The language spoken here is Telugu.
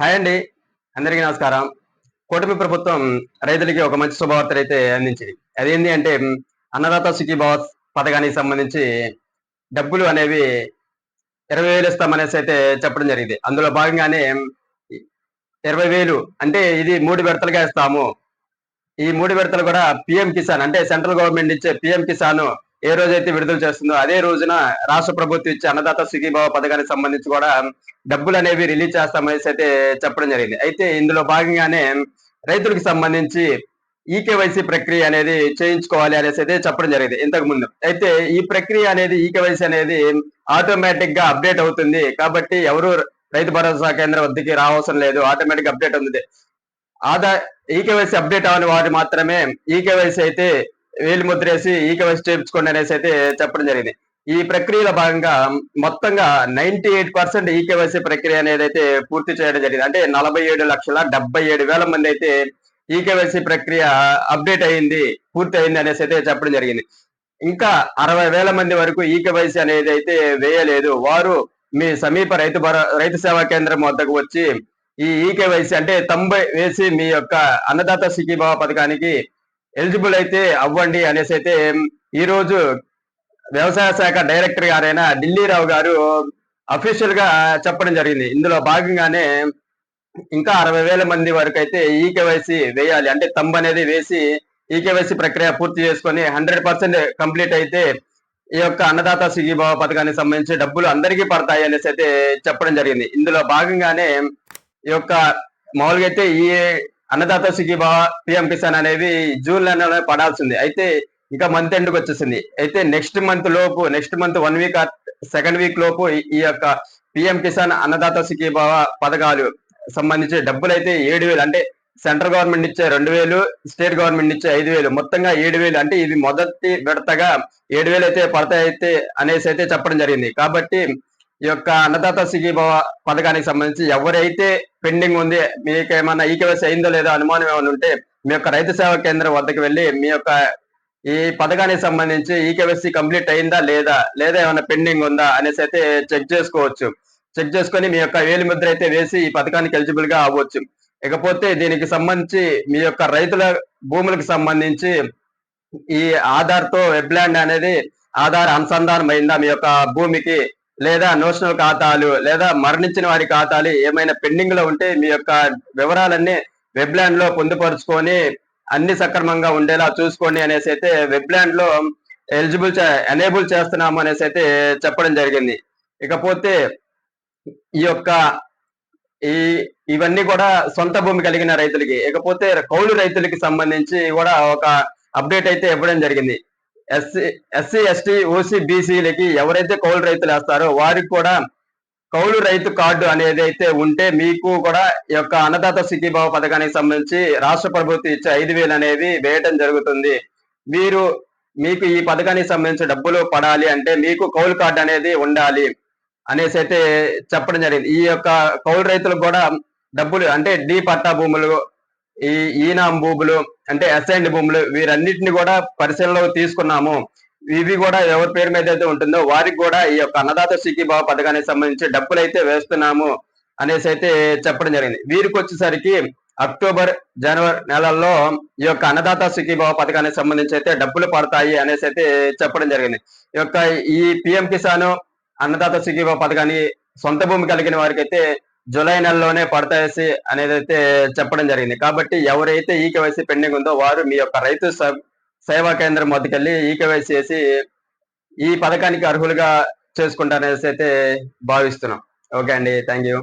హాయ్ అండి. అందరికీ నమస్కారం. కూటమి ప్రభుత్వం రైతులకి ఒక మంచి శుభవార్త అయితే అందించింది. అదేంటి అంటే అన్నదాత సుఖీభావ పథకానికి సంబంధించి డబ్బులు అనేవి ఇరవై వేలు ఇస్తామనేసి అయితే చెప్పడం జరిగింది. అందులో భాగంగానే ఇరవై వేలు అంటే ఇది మూడు విడతలుగా ఇస్తాము. ఈ మూడు విడతలు కూడా పిఎం కిసాన్ అంటే సెంట్రల్ గవర్నమెంట్ ఇచ్చే పిఎం కిసాన్ ఏ రోజైతే విడుదల చేస్తుందో అదే రోజున రాష్ట్ర ప్రభుత్వం ఇచ్చే అన్నదాత సుఖీభావ పథకానికి సంబంధించి కూడా డబ్బులు అనేవి రిలీజ్ చేస్తామనేసి అయితే చెప్పడం జరిగింది. అయితే ఇందులో భాగంగానే రైతులకు సంబంధించి ఈకేవైసీ ప్రక్రియ అనేది చేయించుకోవాలి అనేసి అయితే చెప్పడం జరిగింది ఇంతకు ముందు. అయితే ఈ ప్రక్రియ అనేది ఈకేవైసీ అనేది ఆటోమేటిక్గా అప్డేట్ అవుతుంది కాబట్టి ఎవరు రైతు భరోసా కేంద్రం వద్దకి రావసరం లేదు ఆటోమేటిక్ అప్డేట్ ఉంది. ఆధార్ ఈకేవైసీ అప్డేట్ అవని వారు మాత్రమే ఈకేవైసీ అయితే వేలు ముద్రేసి ఈకేవైసీ చేయించుకోండి అనేసి అయితే చెప్పడం జరిగింది. ఈ ప్రక్రియలో భాగంగా మొత్తంగా నైన్టీ ఎయిట్ పర్సెంట్ ఈకేవైసీ ప్రక్రియ అనేది అయితే పూర్తి చేయడం జరిగింది. అంటే నలభై ఏడు లక్షల డెబ్బై ఏడు వేల మంది అయితే ఈకేవైసీ ప్రక్రియ అప్డేట్ అయింది పూర్తి అయింది అనేసి అయితే చెప్పడం జరిగింది. ఇంకా అరవై వేల మంది వరకు ఈకేవైసీ అనేది అయితే వేయలేదు. వారు మీ సమీప రైతు రైతు సేవా కేంద్రం వద్దకు వచ్చి ఈ ఈకేవైసీ అంటే తొంభై వేసి మీ యొక్క అన్నదాత సికిభావ పథకానికి ఎలిజిబుల్ అయితే అవ్వండి అనేసి అయితే ఈ రోజు వ్యవసాయ శాఖ డైరెక్టర్ గారైన ఢిల్లీరావు గారు అఫీషియల్గా చెప్పడం జరిగింది. ఇందులో భాగంగానే ఇంకా అరవై వేల మంది వరకు అయితే ఈకేవైసీ వేయాలి. అంటే తంబ్ అనేది వేసి ఈకేవైసీ ప్రక్రియ పూర్తి చేసుకొని హండ్రెడ్ పర్సెంట్ కంప్లీట్ అయితే ఈ యొక్క అన్నదాత సిగిభావ పథకానికి సంబంధించి డబ్బులు అందరికీ పడతాయి అనేసి అయితే చెప్పడం జరిగింది. ఇందులో భాగంగానే ఈ యొక్క మామూలుగా అయితే ఈ అన్నదాత సుఖీభావ పిఎం కిసాన్ అనేది జూన్ నెలలో పడాల్సింది. అయితే ఇంకా మంత్ ఎండ్కి వచ్చేసింది. అయితే నెక్స్ట్ మంత్ లోపు next month one week second week లోపు ఈ యొక్క పిఎం కిసాన్ అన్నదాత సుఖీభావ పథకాలు సంబంధించి డబ్బులు అయితే ఏడు వేలు అంటే సెంట్రల్ గవర్నమెంట్ ఇచ్చే రెండు వేలు స్టేట్ గవర్నమెంట్ ఇచ్చే ఐదు వేలు. మొత్తంగా ఏడు వేలు అంటే ఇది మొదటి విడతగా ఏడు వేలు అయితే పడతాయి అయితే అనేసి అయితే చెప్పడం జరిగింది. కాబట్టి ఈ యొక్క అన్నదాత సుఖీభవ పథకానికి సంబంధించి ఎవరైతే పెండింగ్ ఉంది మీకు ఏమన్నా ఈకేవైసీ అయిందో లేదో అనుమానం ఏమైనా ఉంటే మీ యొక్క రైతు సేవా కేంద్రం వద్దకు వెళ్ళి మీ యొక్క ఈ పథకానికి సంబంధించి ఈకేవైసీ కంప్లీట్ అయిందా లేదా లేదా ఏమైనా పెండింగ్ ఉందా అనేసి అయితే చెక్ చేసుకోవచ్చు. చెక్ చేసుకొని మీ యొక్క వేలి ముద్ర అయితే వేసి ఈ పథకానికి ఎలిజిబుల్గా అవ్వచ్చు. ఇకపోతే దీనికి సంబంధించి మీ యొక్క రైతుల భూములకు సంబంధించి ఈ ఆధార్తో వెబ్ ల్యాండ్ అనేది ఆధార్ అనుసంధానం అయిందా మీ యొక్క భూమికి లేదా నోషనల్ ఖాతాలు లేదా మరణించిన వారి ఖాతాలు ఏమైనా పెండింగ్లో ఉంటే మీ యొక్క వివరాలన్నీ వెబ్లాండ్లో పొందుపరుచుకొని అన్ని సక్రమంగా ఉండేలా చూసుకోండి అనేసి అయితే వెబ్లాండ్లో ఎలిజిబుల్ ఎనేబుల్ చేస్తున్నాము అనేసి అయితే చెప్పడం జరిగింది. ఇకపోతే ఈ యొక్క ఈ ఇవన్నీ కూడా సొంత భూమి కలిగిన రైతులకి ఇకపోతే కౌలు రైతులకి సంబంధించి కూడా ఒక అప్డేట్ అయితే ఇవ్వడం జరిగింది. ఎస్సీ ఎస్సీ ఎస్టీ ఓసీ బీసీలకి ఎవరైతే కౌలు రైతులు వేస్తారో వారికి కూడా కౌలు రైతు కార్డు అనేది అయితే ఉంటే మీకు కూడా ఈ యొక్క అన్నదాత సిక్కిబాబు పథకానికి సంబంధించి రాష్ట్ర ప్రభుత్వం ఇచ్చే ఐదు వేలు అనేది వేయటం జరుగుతుంది. మీరు మీకు ఈ పథకానికి సంబంధించి డబ్బులు పడాలి అంటే మీకు కౌలు కార్డు అనేది ఉండాలి అనేసి అయితే చెప్పడం జరిగింది. ఈ యొక్క కౌలు రైతులకు కూడా డబ్బులు అంటే డి పట్టా భూములు ఈ ఈనాం భూములు అంటే అసైన్డ్ భూములు వీరన్నిటిని కూడా పరిశీలనలోకి తీసుకున్నాము. ఇవి కూడా ఎవరి పేరు మీద అయితే ఉంటుందో వారికి కూడా ఈ యొక్క అన్నదాత బాబు పథకానికి సంబంధించి డబ్బులు అయితే వేస్తున్నాము అనేసి అయితే చెప్పడం జరిగింది. వీరికి వచ్చేసరికి అక్టోబర్ జనవరి నెలల్లో ఈ యొక్క అన్నదాత బాబు పథకానికి సంబంధించి అయితే డబ్బులు పడతాయి అనేసి అయితే చెప్పడం జరిగింది. ఈ యొక్క ఈ పిఎం కిసాన్ అన్నదాత బాబు పథకాన్ని సొంత భూమి కలిగిన వారికి అయితే జూలై నెలలోనే పడతాయి అనేది అయితే చెప్పడం జరిగింది. కాబట్టి ఎవరైతే ఈ కేవైసీ పెండింగ్ ఉందో వారు మీ యొక్క రైతు సేవా కేంద్రం వద్దకెళ్ళి ఈ కేవైసీ చేసి ఈ పథకానికి అర్హులుగా చేసుకుంటారనేసి అయితే భావిస్తున్నాం. ఓకే అండి. Thank you